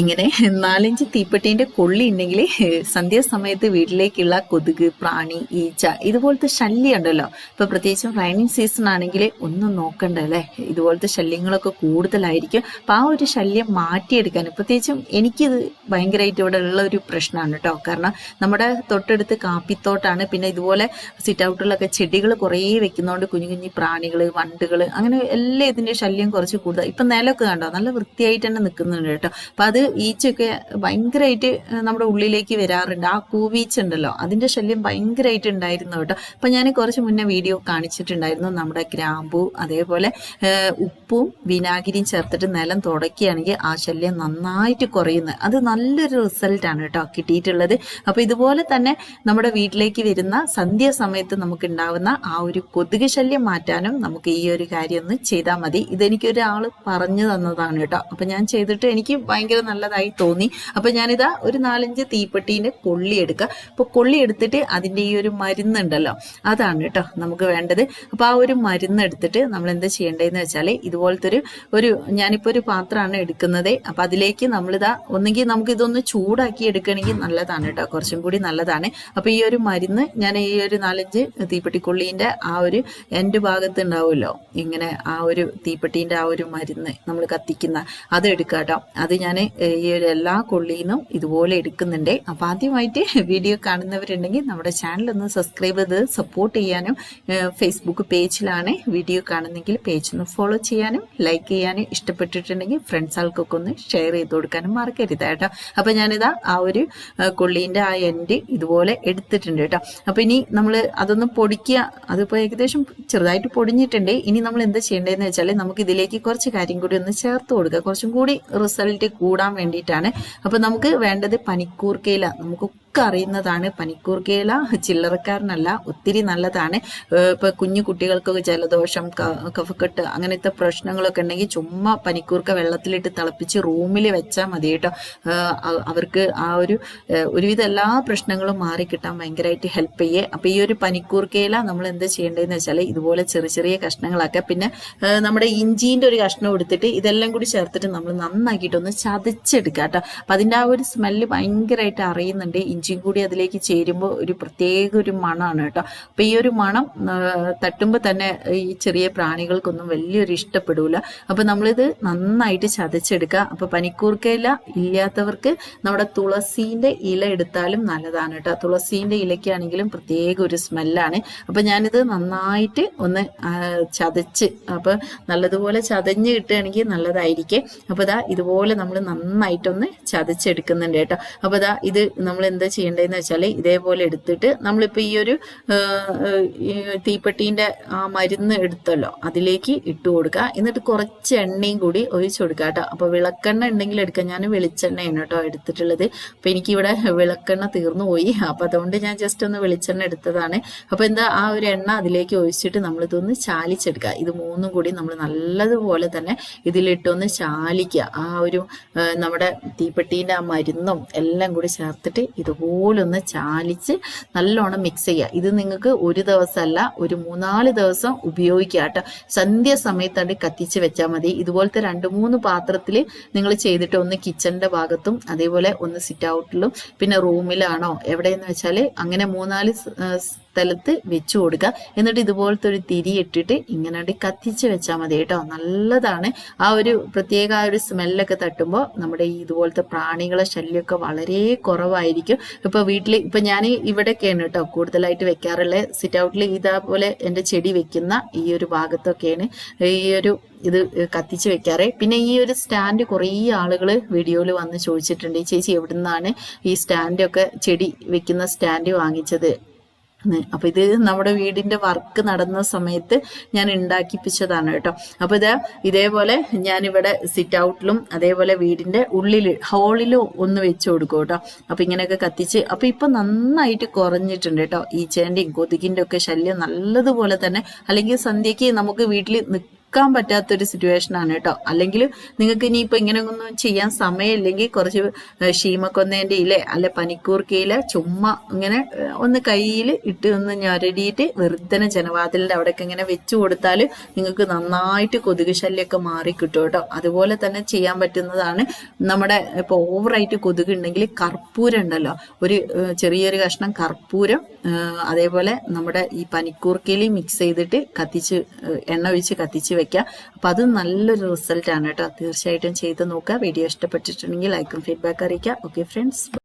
ഇങ്ങനെ നാലഞ്ച് തീപ്പെട്ടിന്റെ കൊള്ളി ഉണ്ടെങ്കിൽ സന്ധ്യാസമയത്ത് വീട്ടിലേക്കുള്ള കൊതുക് പ്രാണി ഈച്ച ഇതുപോലത്തെ ശല്യം ഉണ്ടല്ലോ. ഇപ്പൊ പ്രത്യേകിച്ചും റൈനിങ് സീസൺ ആണെങ്കിൽ ഒന്നും നോക്കണ്ട അല്ലേ ഇതുപോലത്തെ ശല്യങ്ങളൊക്കെ കൂടുതലായിരിക്കും. അപ്പൊ ആ ഒരു ശല്യം മാറ്റിയെടുക്കാൻ പ്രത്യേകിച്ചും എനിക്കിത് ഭയങ്കരമായിട്ട് ഇവിടെ ഉള്ള ഒരു പ്രശ്നമാണ് കേട്ടോ. കാരണം നമ്മുടെ തൊട്ടടുത്ത് കാപ്പിത്തോട്ടാണ്. പിന്നെ ഇതുപോലെ സിറ്റ് ഔട്ടിലൊക്കെ ചെടികൾ കുറേ വെക്കുന്നതുകൊണ്ട് കുഞ്ഞു കുഞ്ഞു പ്രാണികൾ വണ്ടുകൾ അങ്ങനെ എല്ലാ ഇതിന്റെ ശല്യം കുറച്ച് കൂടുതൽ ഇപ്പൊ നിലമൊക്കെ കണ്ടോ? നല്ല വൃത്തിയായിട്ട് തന്നെ നിൽക്കുന്നുണ്ട് കേട്ടോ. അപ്പൊ അത് ഈച്ചയൊക്കെ ഭയങ്കരമായിട്ട് നമ്മുടെ ഉള്ളിലേക്ക് വരാറുണ്ട്. ആ കൂവീച്ച ഉണ്ടല്ലോ അതിന്റെ ശല്യം ഭയങ്കരമായിട്ട് ഉണ്ടായിരുന്നു കേട്ടോ. അപ്പൊ ഞാൻ കുറച്ച് മുന്നേ വീഡിയോ കാണിച്ചിട്ടുണ്ടായിരുന്നു നമ്മുടെ ഗ്രാമ്പു അതേപോലെ ഉപ്പും വിനാഗിരിയും ചേർത്തിട്ട് നിലം തുടക്കുകയാണെങ്കിൽ ആ ശല്യം നന്നായിട്ട് കുറയുന്നത് അത് നല്ലൊരു റിസൾട്ടാണ് കേട്ടോ കിട്ടിയിട്ടുള്ളത്. അപ്പോൾ ഇതുപോലെ തന്നെ നമ്മുടെ വീട്ടിലേക്ക് വരുന്ന സന്ധ്യ സമയത്ത് നമുക്ക് ഉണ്ടാവുന്ന ആ ഒരു കൊതുക് ശല്യം മാറ്റാനും നമുക്ക് ഈ ഒരു കാര്യം ഒന്ന് ചെയ്താൽ മതി. ഇതെനിക്ക് ഒരാൾ പറഞ്ഞു തന്നതാണ് കേട്ടോ. അപ്പൊ ഞാൻ ചെയ്തിട്ട് എനിക്ക് ഭയങ്കര നല്ലതായി തോന്നി. അപ്പൊ ഞാനിതാ ഒരു നാലഞ്ച് തീപ്പെട്ടീന്റെ കൊള്ളി എടുക്കുക അപ്പൊ കൊള്ളി എടുത്തിട്ട് അതിന്റെ ഈ ഒരു മരുന്നുണ്ടല്ലോ അതാണ് കേട്ടോ നമുക്ക് വേണ്ടത്. അപ്പൊ ആ ഒരു മരുന്ന് എടുത്തിട്ട് നമ്മൾ എന്താ ചെയ്യേണ്ടതെന്ന് വെച്ചാൽ ഇതുപോലത്തെ ഒരു ഒരു ഞാനിപ്പോ ഒരു പാത്രമാണ് എടുക്കുന്നത്. അപ്പൊ അതിലേക്ക് നമ്മളിതാ ഒന്നെങ്കിൽ നമുക്ക് ഇതൊന്ന് ചൂടാക്കി എടുക്കണമെങ്കിൽ നല്ലതാണ് കേട്ടോ കുറച്ചും കൂടി നല്ലതാണ്. അപ്പൊ ഈ ഒരു മരുന്ന് ഞാൻ ഈ ഒരു നാലഞ്ച് തീപ്പെട്ടിക്കൊള്ളീന്റെ ആ ഒരു എന്റെ ഭാഗത്ത് ഉണ്ടാവുമല്ലോ ഇങ്ങനെ ആ ഒരു തീപ്പെട്ടീന്റെ ആ ഒരു മരുന്ന് നമ്മൾ കത്തിക്കുന്ന അത് എടുക്കുക കേട്ടോ അത് ഞാൻ ഈ ഒരു എല്ലാ കൊള്ളിന്നും ഇതുപോലെ എടുക്കുന്നുണ്ട്. അപ്പൊ ആദ്യമായിട്ട് വീഡിയോ കാണുന്നവരുണ്ടെങ്കിൽ നമ്മുടെ ചാനൽ ഒന്ന് സബ്സ്ക്രൈബ് ചെയ്ത് സപ്പോർട്ട് ചെയ്യാനും ഫേസ്ബുക്ക് പേജിലാണ് വീഡിയോ കാണുന്നെങ്കിൽ പേജ് ഒന്ന് ഫോളോ ചെയ്യാനും ലൈക്ക് ചെയ്യാനും ഇഷ്ടപ്പെട്ടിട്ടുണ്ടെങ്കിൽ ഫ്രണ്ട്സ് ആൾക്കൊക്കെ ഒന്ന് ഷെയർ ചെയ്ത് കൊടുക്കാനും മറക്കരുത് കേട്ടോ. അപ്പൊ ഞാനിതാ ആ ഒരു കൊള്ളീന്റെ ആ എൻഡ് ഇതുപോലെ എടുത്തിട്ടുണ്ട് കേട്ടോ. അപ്പൊ ഇനി നമ്മൾ അതൊന്ന് പൊടിക്കുക. അതിപ്പോൾ ഏകദേശം ചെറുതായിട്ട് പൊടിഞ്ഞിട്ടുണ്ട്. ഇനി നമ്മൾ എന്താ ചെയ്യേണ്ടതെന്ന് വെച്ചാൽ നമുക്ക് ഇതിലേക്ക് കുറച്ച് കാര്യം കൂടി ഒന്ന് ചേർത്ത് കൊടുക്കുക. കുറച്ചും കൂടി റിസൾട്ട് കൂടാൻ വേണ്ടിയിട്ടാണ്. അപ്പൊ നമുക്ക് വേണ്ടത് പനിക്കൂർക്കയില. നമുക്ക് ഒക്കെ അറിയുന്നതാണ് പനിക്കൂർക്കയില ചില്ലറക്കാരനല്ല ഒത്തിരി നല്ലതാണ്. ഇപ്പൊ കുഞ്ഞു കുട്ടികൾക്കൊക്കെ ജലദോഷം കഫക്കെട്ട് അങ്ങനത്തെ പ്രശ്നങ്ങളൊക്കെ ഉണ്ടെങ്കിൽ ചുമ്മാ പനിക്കൂർക്ക വെള്ളത്തിലിട്ട് തിളപ്പിച്ച് റൂമിൽ വെച്ചാൽ മതി കേട്ടോ. അവർക്ക് ആ ഒരു ഒരുവിധ എല്ലാ പ്രശ്നങ്ങളും മാറിക്കിട്ടാൻ ഭയങ്കരമായിട്ട് ഹെൽപ്പ് ചെയ്യേ. അപ്പൊ ഈ ഒരു പനിക്കൂർക്കയില നമ്മൾ എന്താ ചെയ്യേണ്ടതെന്ന് വെച്ചാൽ ഇതുപോലെ ചെറിയ ചെറിയ കഷ്ണങ്ങളാക്കുക പിന്നെ നമ്മുടെ ഇഞ്ചിന്റെ ഒരു കഷ്ണം എടുത്തിട്ട് ഇതെല്ലാം കൂടി ചേർത്തിട്ട് നമ്മൾ നന്നാക്കിയിട്ടൊന്ന് ചതച്ചെടുക്കുക കേട്ടോ. അപ്പൊ അതിന്റെ ആ ഒരു സ്മെല്ല് ഭയങ്കരമായിട്ട് അറിയുന്നുണ്ട് ഇഞ്ചിയും കൂടി അതിലേക്ക് ചേരുമ്പോൾ ഒരു പ്രത്യേക ഒരു മണമാണ് കേട്ടോ. അപ്പം ഈ ഒരു മണം തട്ടുമ്പോൾ തന്നെ ഈ ചെറിയ പ്രാണികൾക്കൊന്നും വലിയൊരു ഇഷ്ടപ്പെടൂല. അപ്പം നമ്മളിത് നന്നായിട്ട് ചതച്ചെടുക്കുക. അപ്പം പനിക്കൂർക്കയില ഇല്ലാത്തവർക്ക് നമ്മുടെ തുളസീന്റെ ഇല എടുത്താലും നല്ലതാണ് കേട്ടോ. തുളസീന്റെ ഇലയ്ക്കാണെങ്കിലും പ്രത്യേക ഒരു സ്മെല്ലാണ്. അപ്പം ഞാനിത് നന്നായിട്ട് ഒന്ന് ചതച്ച് അപ്പം നല്ലതുപോലെ ചതഞ്ഞ് കിട്ടുകയാണെങ്കിൽ നല്ലതായിരിക്കും. അപ്പോൾ ഇതാ ഇതുപോലെ നമ്മൾ നന്നായിട്ടൊന്ന് ചതച്ചെടുക്കുന്നുണ്ട് കേട്ടോ. അപ്പോൾ ഇതാ ഇത് നമ്മൾ എന്താ ചെയ്യേണ്ടതെന്ന് വെച്ചാൽ ഇതേപോലെ എടുത്തിട്ട് നമ്മളിപ്പോൾ ഈ ഒരു തീപ്പെട്ടീന്റെ ആ മരുന്ന് എടുത്തല്ലോ അതിലേക്ക് ഇട്ട് കൊടുക്കുക. എന്നിട്ട് കുറച്ച് എണ്ണയും കൂടി ഒഴിച്ചു കൊടുക്കുക കേട്ടോ. അപ്പോൾ വിളക്കെണ്ണ ഉണ്ടെങ്കിൽ എടുക്കാം. ഞാൻ വെളിച്ചെണ്ണയാണ് കേട്ടോ എടുത്തിട്ടുള്ളത്. അപ്പോൾ എനിക്കിവിടെ വിളക്കെണ്ണ തീർന്നു പോയി. അപ്പോൾ അതുകൊണ്ട് ഞാൻ ജസ്റ്റ് ഒന്ന് വെളിച്ചെണ്ണ എടുത്തതാണ്. അപ്പോൾ എന്താ ആ ഒരു എണ്ണ അതിലേക്ക് ഒഴിച്ചിട്ട് നമ്മൾ ഇതൊന്ന് ചാലിച്ചെടുക്കുക ഇത് മൂന്നും കൂടി നമ്മൾ നല്ലതുപോലെ തന്നെ ഇതിലിട്ടൊന്ന് ചാലിക്കുക ആ ഒരു നമ്മുടെ തീപ്പെട്ടീന്റെ ആ മരുന്നും എല്ലാം കൂടി ചേർത്തിട്ട് ഇതുപോലൊന്ന് ചാലിച്ച് നല്ലോണം മിക്സ് ചെയ്യുക. ഇത് നിങ്ങൾക്ക് ഒരു ദിവസമല്ല ഒരു മൂന്നാൽ ദിവസം ഉപയോഗിക്കുക കേട്ടോ. സന്ധ്യ സമയത്താണ് കത്തിച്ച് വെച്ചാൽ മതി. ഇതുപോലത്തെ രണ്ട് മൂന്ന് പാത്രത്തിൽ നിങ്ങൾ ചെയ്തിട്ട് ഒന്ന് കിച്ചണിന്റെ ഭാഗത്തും അതേപോലെ ഒന്ന് സിറ്റ് ഔട്ടിലും പിന്നെ റൂമിലാണോ എവിടെയെന്ന് വെച്ചാൽ അങ്ങനെ മൂന്നാൽ സ്ഥലത്ത് വെച്ചു കൊടുക്കുക എന്നിട്ട് ഇതുപോലത്തെ ഒരു തിരി ഇട്ടിട്ട് ഇങ്ങനെ കത്തിച്ച് വെച്ചാൽ മതി കേട്ടോ. നല്ലതാണ്. ആ ഒരു പ്രത്യേക ആ ഒരു സ്മെല്ലൊക്കെ തട്ടുമ്പോൾ നമ്മുടെ ഈ ഇതുപോലത്തെ പ്രാണികളെ ശല്യമൊക്കെ വളരെ കുറവായിരിക്കും. ഇപ്പൊ വീട്ടിൽ ഇപ്പൊ ഞാൻ ഇവിടെയൊക്കെയാണ് കേട്ടോ കൂടുതലായിട്ട് വെക്കാറുള്ളത് സിറ്റ് ഔട്ടിൽ ഇതേപോലെ എന്റെ ചെടി വെക്കുന്ന ഈ ഒരു ഭാഗത്തൊക്കെയാണ് ഈ ഒരു ഇത് കത്തിച്ച് വെക്കാറ്. പിന്നെ ഈ ഒരു സ്റ്റാൻഡ് കുറേ ആളുകൾ വീഡിയോയിൽ വന്ന് ചോദിച്ചിട്ടുണ്ട് "ഈ ചേച്ചി എവിടുന്നാണ് ഈ സ്റ്റാൻഡൊക്കെ ചെടി വെക്കുന്ന സ്റ്റാൻഡ് വാങ്ങിച്ചത്. അപ്പൊ ഇത് നമ്മുടെ വീടിന്റെ വർക്ക് നടന്ന സമയത്ത് ഞാൻ ഉണ്ടാക്കിപ്പിച്ചതാണ് കേട്ടോ. അപ്പൊ ഇത് ഇതേപോലെ ഞാൻ സിറ്റ് ഔട്ടിലും അതേപോലെ വീടിന്റെ ഉള്ളിൽ ഹോളിലും ഒന്ന് വെച്ച് കൊടുക്കും കേട്ടോ. അപ്പൊ ഇങ്ങനെയൊക്കെ കത്തിച്ച് അപ്പൊ ഇപ്പൊ നന്നായിട്ട് കുറഞ്ഞിട്ടുണ്ട് കേട്ടോ. ഈച്ചേന്റെയും കൊതുകിന്റെ ഒക്കെ ശല്യം നല്ലതുപോലെ തന്നെ അല്ലെങ്കിൽ സന്ധ്യക്ക് നമുക്ക് വീട്ടിൽ നിൽക്കാൻ പറ്റാത്തൊരു സിറ്റുവേഷൻ ആണ് കേട്ടോ അല്ലെങ്കിൽ നിങ്ങൾക്ക് ഇനിയിപ്പോൾ ഇങ്ങനെ ഒന്നും ചെയ്യാൻ സമയമില്ലെങ്കിൽ കുറച്ച് ഷീമക്കൊന്നേന്റെ ഇല അല്ലെ പനിക്കൂർക്കയില ചുമ്മാ ഇങ്ങനെ ഒന്ന് കയ്യിൽ ഇട്ട് ഒന്ന് ഞൊരടിയിട്ട് വെറുതെ ജനവാതിലിന്റെ അവിടെയൊക്കെ ഇങ്ങനെ വെച്ച് കൊടുത്താൽ നിങ്ങൾക്ക് നന്നായിട്ട് കൊതുക് ശല്യമൊക്കെ മാറി കിട്ടും കേട്ടോ അതുപോലെ തന്നെ ചെയ്യാൻ പറ്റുന്നതാണ് നമ്മുടെ ഇപ്പോൾ ഓവറായിട്ട് കൊതുക് ഉണ്ടെങ്കിൽ കർപ്പൂരം ഉണ്ടല്ലോ. ഒരു ചെറിയൊരു കഷ്ണം കർപ്പൂരം അതേപോലെ നമ്മുടെ ഈ പനിക്കൂർക്കയിൽ മിക്സ് ചെയ്തിട്ട് കത്തിച്ച് എണ്ണ ഒഴിച്ച് കത്തിച്ച് വെക്കാം. അപ്പം അത് നല്ലൊരു റിസൾട്ടാണ് കേട്ടോ. തീർച്ചയായിട്ടും ചെയ്ത് നോക്കുക. വീഡിയോ ഇഷ്ടപ്പെട്ടിട്ടുണ്ടെങ്കിൽ ലൈക്കും ഫീഡ്ബാക്ക് അറിയിക്കുക. Okay friends